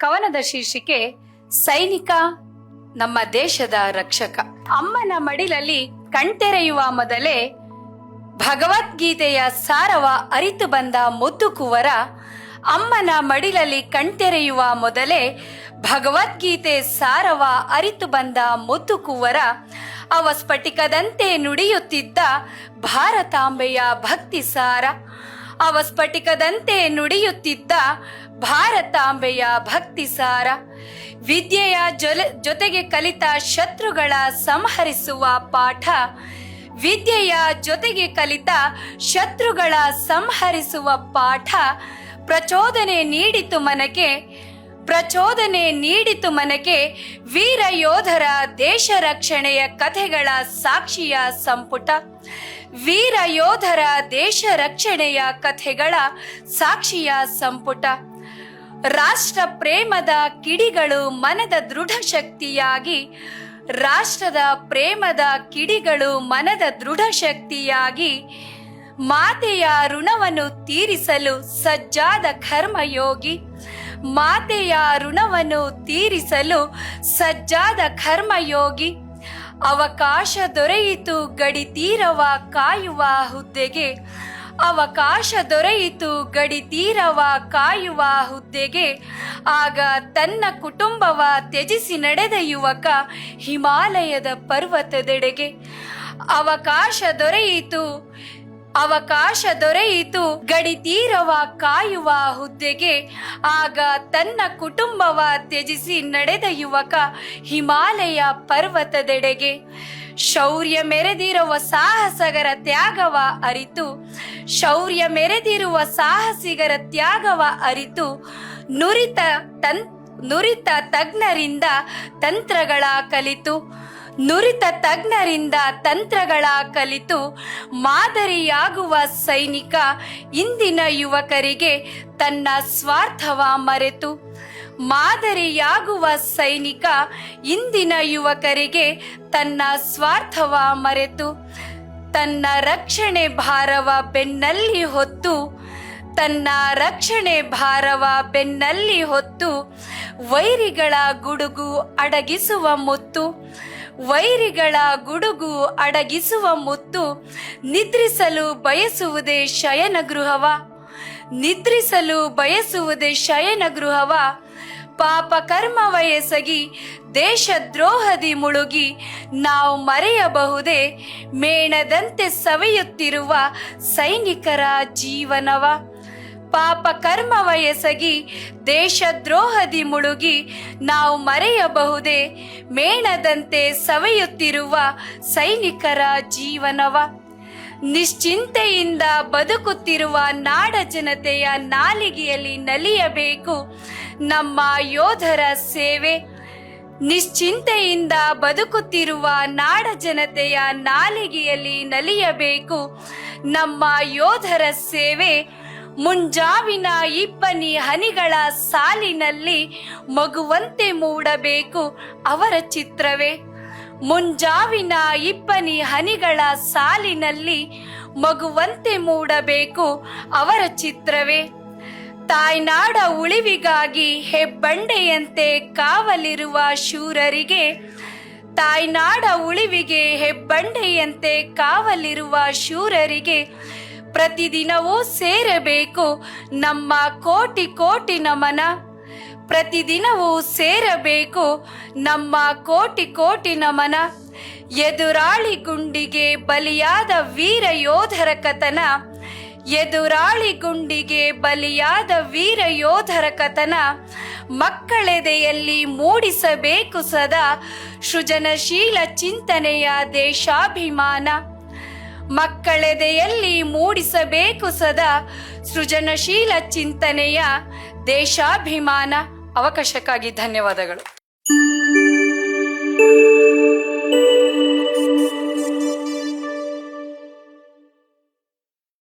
ಕವನದ ಶೀರ್ಷಿಕೆ, ಸೈನಿಕ ನಮ್ಮ ದೇಶದ ರಕ್ಷಕ. ಅಮ್ಮನ ಮಡಿಲಲ್ಲಿ ಕಣ್ತೆರೆಯುವ ಮೊದಲೇ ಭಗವದ್ಗೀತೆಯ ಸಾರವ ಅರಿತು ಬಂದ ಮುದ್ದು ಕುವರ ಅಮ್ಮನ ಮಡಿಲಲ್ಲಿ ಕಣ್ತೆರೆಯುವ ಮೊದಲೇ ಭಗವದ್ಗೀತೆ ಸಾರವ ಅರಿತು ಬಂದ ಮುದ್ದು ಕುವರ ಅವ ಸ್ಫಟಿಕದಂತೆ ನುಡಿಯುತ್ತಿದ್ದ ಭಾರತಾಂಬೆಯ ಭಕ್ತಿ ಸಾರ. ಅವ ಸ್ಫಟಿಕದಂತೆ ನುಡಿಯುತ್ತಿದ್ದ ಭಾರತಾಂಬೆಯ ಭಕ್ತಿ ಸಾರ, ವಿದ್ಯೆಯ ಜೊತೆಗೆ ಕಲಿತ ಶತ್ರುಗಳ ಸಂಹರಿಸುವ ಪಾಠ, ವಿದ್ಯೆಯ ಜೊತೆಗೆ ಕಲಿತ ಶತ್ರುಗಳ ಸಂಹರಿಸುವ ಪಾಠ ಪ್ರಚೋದನೆ ನೀಡಿತು ಮನಕ್ಕೆ ಪ್ರಚೋದನೆ ನೀಡಿತು ಮನಗೆ ವೀರ ಯೋಧರ ದೇಶ ರಕ್ಷಣೆಯ ಕಥೆಗಳ ಸಾಕ್ಷಿಯ ಸಂಪುಟ. ವೀರ ಯೋಧರ ದೇಶ ರಕ್ಷಣೆಯ ಕಥೆಗಳ ಸಾಕ್ಷಿಯ ಸಂಪುಟ. ರಾಷ್ಟ್ರ ಪ್ರೇಮದ ಕಿಡಿಗಳು ಮನದ ದೃಢ ಶಕ್ತಿಯಾಗಿ, ರಾಷ್ಟ್ರದ ಪ್ರೇಮದ ಕಿಡಿಗಳು ಮನದ ದೃಢ ಶಕ್ತಿಯಾಗಿ, ಮಾತೆಯ ಋಣವನ್ನು ತೀರಿಸಲು ಸಜ್ಜಾದ ಕರ್ಮಯೋಗಿ. ಮಾತೆಯ ಋಣವನ್ನು ತೀರಿಸಲು ಸಜ್ಜಾದ ಕರ್ಮಯೋಗಿ. ಅವಕಾಶ ದೊರೆಯಿತು, ಗಡಿ ತೀರವ ಕಾಯುವ ಹುದ್ದೆಗೆ. ಅವಕಾಶ ದೊರೆಯಿತು, ಗಡಿ ತೀರವ ಕಾಯುವ ಹುದ್ದೆಗೆ. ಆಗ ತನ್ನ ಕುಟುಂಬವ ತ್ಯಜಿಸಿ ನಡೆದ ಯುವಕ ಹಿಮಾಲಯದ ಪರ್ವತದೆಡೆಗೆ. ಅವಕಾಶ ದೊರೆಯಿತು ಅವಕಾಶ ದೊರೆಯಿತು. ಗಡಿ ತೀರವ ಕಾಯುವ ಹುದ್ದೆಗೆ. ಆಗ ತನ್ನ ಕುಟುಂಬವ ತ್ಯಜಿಸಿ ನಡೆದ ಯುವಕ ಹಿಮಾಲಯ ಪರ್ವತದೆಡೆಗೆ. ಶೌರ್ಯ ಮೆರೆದಿರುವ ಸಾಹಸಗರ ತ್ಯಾಗವ ಅರಿತು. ಶೌರ್ಯ ಮೆರೆದಿರುವ ಸಾಹಸಿಗರ ತ್ಯಾಗವ ಅರಿತು. ನುರಿತ ತನ್, ನುರಿತ ತಜ್ಞರಿಂದ ತಂತ್ರಗಳ ಕಲಿತು. ನುರಿತ ತಜ್ಞರಿಂದ ತಂತ್ರಗಳ ಕಲಿತು ಮಾದರಿಯಾಗುವ ಸೈನಿಕ ಇಂದಿನ ಯುವಕರಿಗೆ ತನ್ನ ಸ್ವಾರ್ಥವ ಮರೆತು ಮಾದರಿಯಾಗುವ ಸೈನಿಕ ಇಂದಿನ ಯುವಕರಿಗೆ ತನ್ನ ಸ್ವಾರ್ಥವ ಮರೆತು ತನ್ನ ರಕ್ಷಣೆ ಭಾರವ ಬೆನ್ನಲ್ಲಿ ಹೊತ್ತು ತನ್ನ ರಕ್ಷಣೆ ಭಾರವ ಬೆನ್ನಲ್ಲಿ ಹೊತ್ತು ವೈರಿಗಳ ಗುಡುಗು ಅಡಗಿಸುವ ಮುತ್ತು ವೈರಿಗಳ ಗುಡುಗು ಅಡಗಿಸುವ ಮುತ್ತು ನಿದ್ರಿಸಲು ಬಯಸುವುದೇ ಶಯನ ಗೃಹವ ನಿದ್ರಿಸಲು ಬಯಸುವುದೇ ಶಯನ ಗೃಹವ ಪಾಪ ಕರ್ಮ ವಯಸಗಿ ದೇಶ ದೇಶದ್ರೋಹದಿ ಮುಳುಗಿ, ನಾವು ಮರೆಯಬಹುದೇ ಮೇಣದಂತೆ ಸವೆಯುತ್ತಿರುವ ಸೈನಿಕರ ಜೀವನವ. ಪಾಪ ಕರ್ಮವ ಎಸಗಿ ದೇಶದ್ರೋಹದಿ ಮುಳುಗಿ ನಾವು ಮರೆಯಬಹುದೇ? ಮೇಣದಂತೆ ಸವೆಯುತ್ತಿರುವ ಸೈನಿಕರ ಜೀವನವ? ನಿಶ್ಚಿಂತೆಯಿಂದ ಬದುಕುತ್ತಿರುವ ನಾಡ ಜನತೆಯ ನಾಲಿಗೆಯಲ್ಲಿ ನಲಿಯಬೇಕು ನಮ್ಮ ಯೋಧರ ಸೇವೆ. ನಿಶ್ಚಿಂತೆಯಿಂದ ಬದುಕುತ್ತಿರುವ ನಾಡ ಜನತೆಯ ನಾಲಿಗೆಯಲ್ಲಿ ನಲಿಯಬೇಕು ನಮ್ಮ ಯೋಧರ ಸೇವೆ. ಮುಂಜಾವಿನ ಇಬ್ಬನಿ ಹನಿಗಳ ಸಾಲಿನಲ್ಲಿ ಮಗುವಂತೆ ಮೂಡಬೇಕು ಅವರ ಚಿತ್ರವೇ. ಮುಂಜಾವಿನ ಇಬ್ಬನಿ ಹನಿಗಳ ಸಾಲಿನಲ್ಲಿ ಮಗುವಂತೆ ಮೂಡಬೇಕು ಅವರ ಚಿತ್ರವೇ. ತಾಯ್ನಾಡ ಉಳಿವಿಗಾಗಿ ಹೆಬ್ಬಂಡೆಯಂತೆ ಕಾವಲಿರುವ ಶೂರರಿಗೆ, ತಾಯ್ನಾಡ ಉಳಿವಿಗೆ ಹೆಬ್ಬಂಡೆಯಂತೆ ಕಾವಲಿರುವ ಶೂರರಿಗೆ ಪ್ರತಿದಿನವೂ ಸೇರಬೇಕು. ನಮ್ಮ ಕೋಟಿ ಕೋಟಿ ನಮನ. ಪ್ರತಿದಿನವೂ ಸೇರಬೇಕು. ನಮ್ಮ ಕೋಟಿ ಕೋಟಿ ನಮನ. ಎದುರಾಳಿ ಗುಂಡಿಗೆ ಬಲಿಯಾದ ವೀರ ಯೋಧರ ಕಥನ. ಎದುರಾಳಿ ಗುಂಡಿಗೆ ಬಲಿಯಾದ ವೀರ ಯೋಧರ ಕಥನ. ಮಕ್ಕಳೆದೆಯಲ್ಲಿ ಮೂಡಿಸಬೇಕು ಸದಾ. ಸೃಜನಶೀಲ ಚಿಂತನೆಯ ದೇಶಾಭಿಮಾನ. ಮಕ್ಕಳೆದೆಯಲ್ಲಿ ಮೂಡಿಸಬೇಕು ಸದಾ ಸೃಜನಶೀಲ ಚಿಂತನೆಯ ದೇಶಾಭಿಮಾನ ಅವಕಾಶಕ್ಕಾಗಿ ಧನ್ಯವಾದಗಳು.